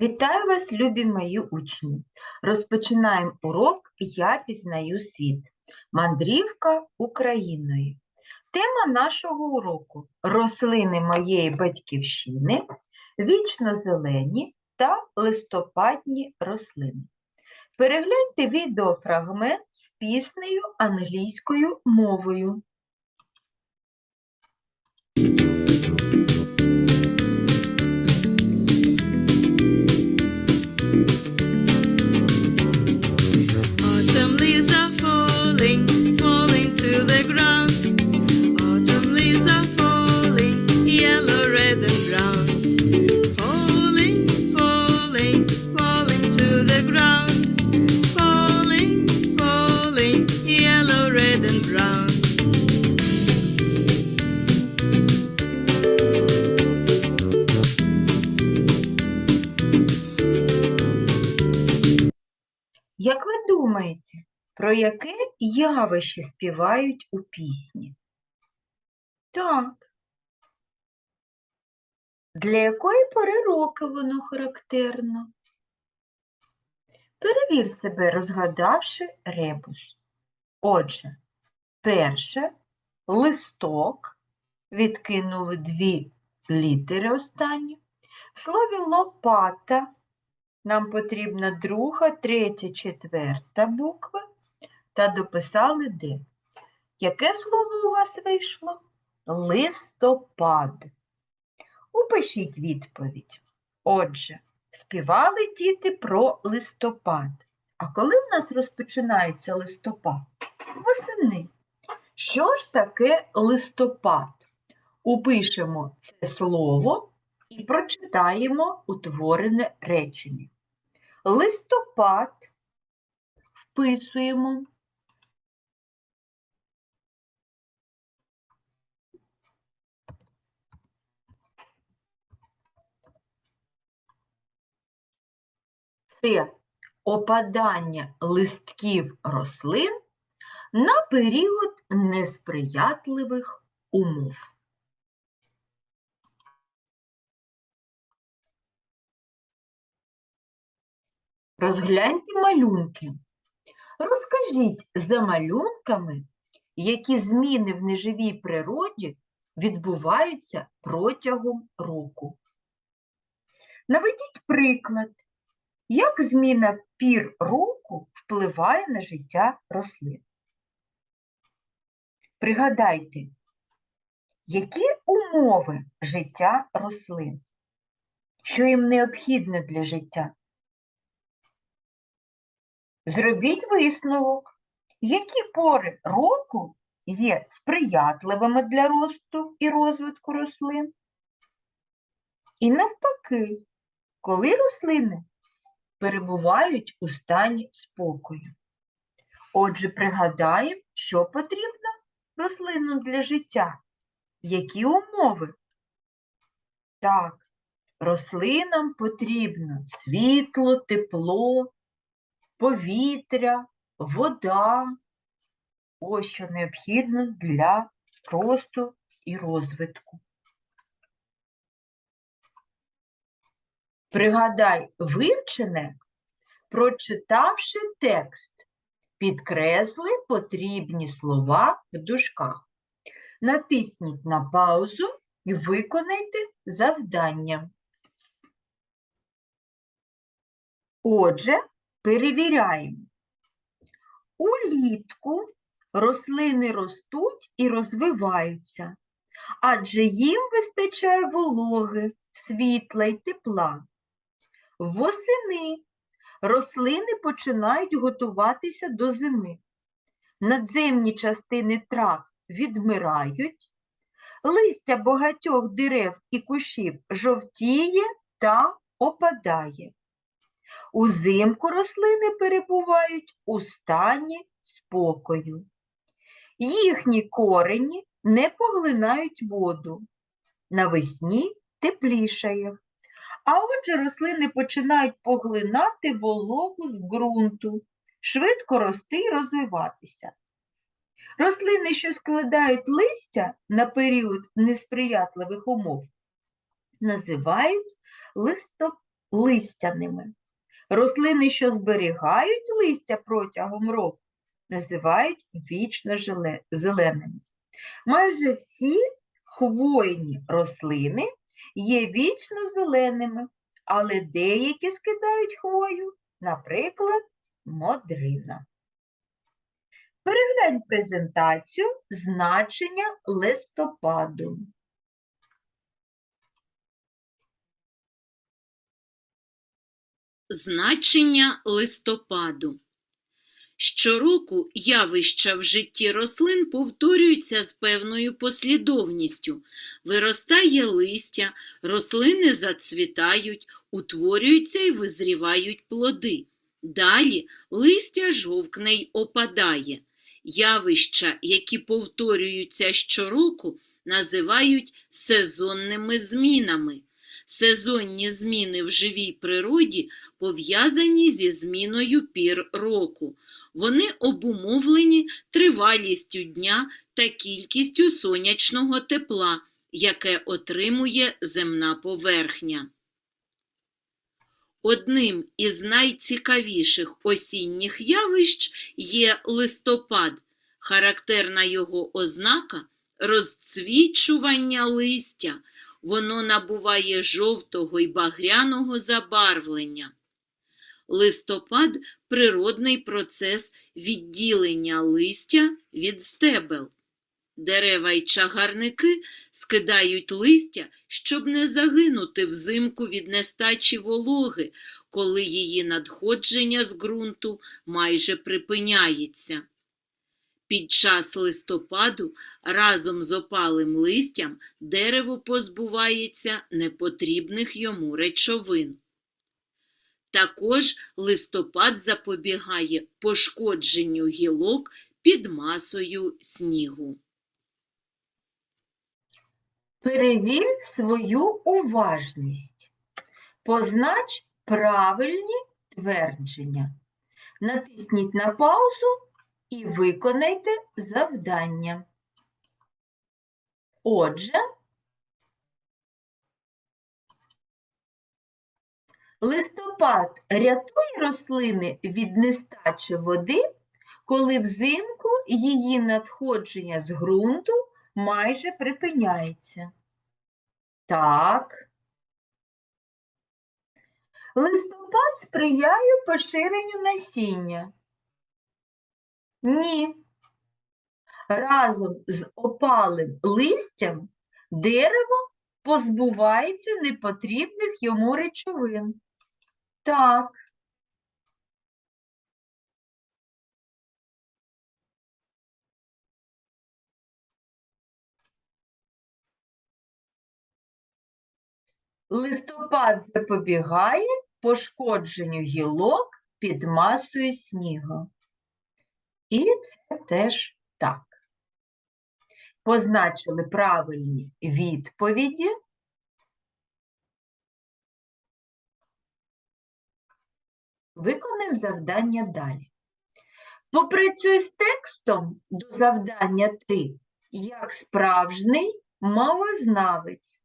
Вітаю вас, любі мої учні! Розпочинаємо урок Я пізнаю світ. Мандрівка Україною. Тема нашого уроку рослини моєї батьківщини, вічно зелені та листопадні рослини. Перегляньте відеофрагмент з піснею англійською мовою. Яке явище співають у пісні? Так. Для якої пори року воно характерно? Перевір себе, розгадавши ребус. Отже, перше листок, відкинули дві літери останні. В слові лопата нам потрібна друга, третя, четверта буква та дописали де. Яке слово у вас вийшло? Листопад. Упишіть відповідь. Отже, співали діти про листопад. А коли в нас розпочинається листопад? Восени. Що ж таке листопад? Упишемо це слово і прочитаємо утворене речення. Листопад вписуємо. Це опадання листків рослин на період несприятливих умов. Розгляньте малюнки. Розкажіть за малюнками, які зміни в неживій природі відбуваються протягом року. Наведіть приклад, як зміна пір року впливає на життя рослин. Пригадайте, які умови життя рослин, що їм необхідне для життя? Зробіть висновок, які пори року є сприятливими для росту і розвитку рослин. І навпаки, коли рослини перебувають у стані спокою. Отже, пригадаємо, що потрібно рослинам для життя, які умови. Так, рослинам потрібно світло, тепло, повітря, вода. Ось що необхідно для росту і розвитку. Пригадай вивчене, прочитавши текст, підкресли потрібні слова в дужках. Натисніть на паузу і виконайте завдання. Отже, перевіряємо. Улітку рослини ростуть і розвиваються, адже їм вистачає вологи, світла й тепла. Восени рослини починають готуватися до зими. Надземні частини трав відмирають, листя багатьох дерев і кущів жовтіє та опадає. Узимку рослини перебувають у стані спокою. Їхні корені не поглинають воду. Навесні теплішає. А отже, рослини починають поглинати вологу з ґрунту, швидко рости і розвиватися. Рослини, що складають листя на період несприятливих умов, називають листо... листяними. Рослини, що зберігають листя протягом року, називають вічно зеленими. Майже всі хвойні рослини є вічно зеленими, але деякі скидають хвою, наприклад, модрина. Переглянь презентацію значення листопаду. Значення листопаду. Щороку явища в житті рослин повторюються з певною послідовністю. Виростає листя, рослини зацвітають, утворюються і визрівають плоди. Далі листя жовкне й опадає. Явища, які повторюються щороку, називають сезонними змінами. Сезонні зміни в живій природі пов'язані зі зміною пір року. Вони обумовлені тривалістю дня та кількістю сонячного тепла, яке отримує земна поверхня. Одним із найцікавіших осінніх явищ є листопад. Характерна його ознака розцвічування листя. Воно набуває жовтого й багряного забарвлення. Листопад природний процес відділення листя від стебел. Дерева й чагарники скидають листя, щоб не загинути взимку від нестачі вологи, коли її надходження з ґрунту майже припиняється. Під час листопаду разом з опалим листям дерево позбувається непотрібних йому речовин. Також листопад запобігає пошкодженню гілок під масою снігу. Перевір свою уважність. Познач правильні твердження. Натисніть на паузу і виконайте завдання. Отже, листопад рятує рослини від нестачі води, коли взимку її надходження з ґрунту майже припиняється. Так. Листопад сприяє поширенню насіння. Ні. Разом з опалим листям дерево позбувається непотрібних йому речовин. Так. Листопад запобігає пошкодженню гілок під масою снігу. І це теж так. Позначили правильні відповіді. Виконаємо завдання далі. Попрацюй з текстом до завдання 3, як справжній мовознавець.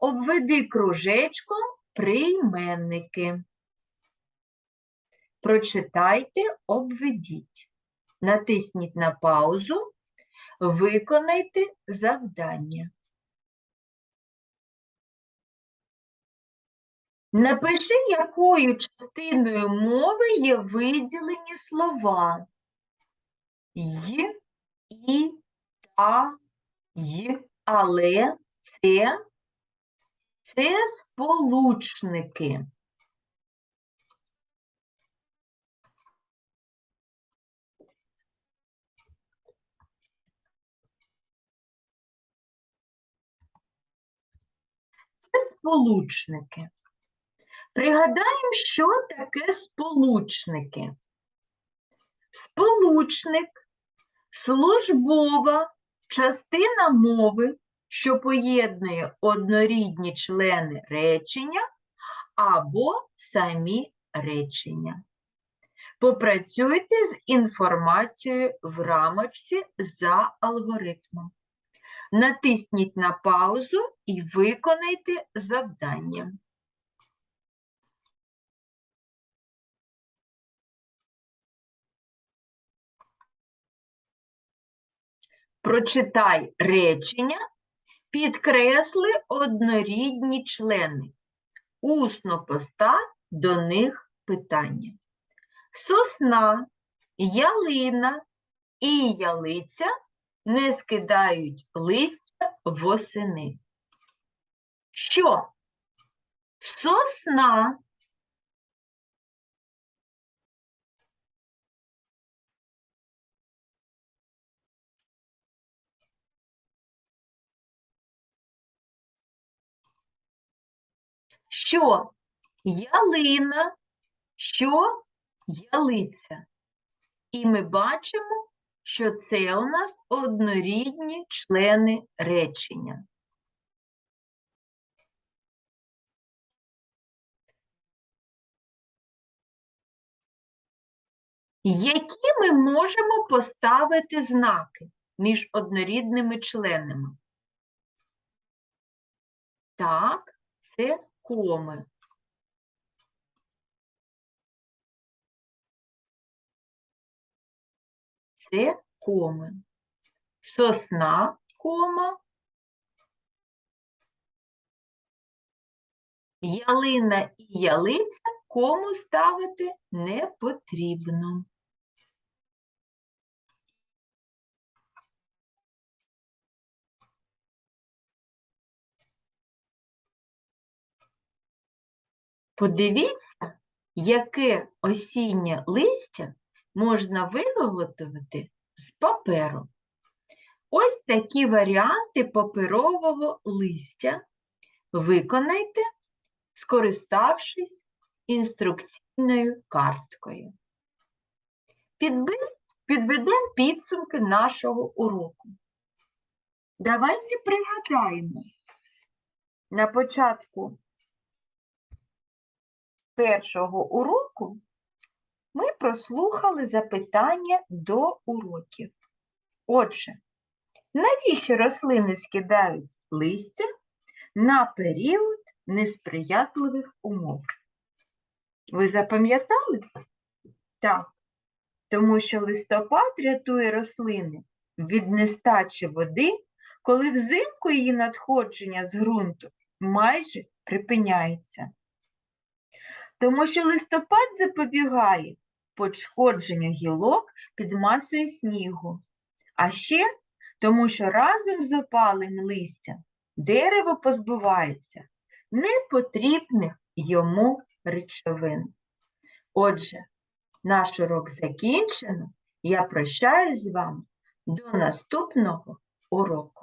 Обведи кружечком прийменники. Прочитайте, обведіть. Натисніть на паузу, виконайте завдання. Напиши, якою частиною мови є виділені слова й, і, та, й, але, це, це сполучники. Це сполучники. Пригадаємо, що таке сполучники. Сполучник службова частина мови, що поєднує однорідні члени речення або самі речення. Попрацюйте з інформацією в рамочці за алгоритмом. Натисніть на паузу і виконайте завдання. Прочитай речення, підкресли однорідні члени. Усно постав до них питання. Сосна, ялина і ялиця не скидають листя восени. Що? Сосна Що ялина, що ялиця. І ми бачимо, що це у нас однорідні члени речення. Які ми можемо поставити знаки між однорідними членами? Так, це коми. Це коми. Сосна, кома. Ялина і ялиця кому ставити не потрібно. Подивіться, яке осіннє листя можна виготовити з паперу. Ось такі варіанти паперового листя виконайте, скориставшись інструкційною карткою. Підведемо підсумки нашого уроку. Давайте пригадаємо на початку першого уроку ми прослухали запитання до уроків. Отже, навіщо рослини скидають листя на період несприятливих умов? Ви запам'ятали? Так, тому що листопад рятує рослини від нестачі води, коли взимку її надходження з ґрунту майже припиняється тому що листопад запобігає пошкодженню гілок під масою снігу. А ще тому, що разом з опалим листям дерево позбувається непотрібних йому речовин. Отже, наш урок закінчено. Я прощаюсь з вами до наступного уроку.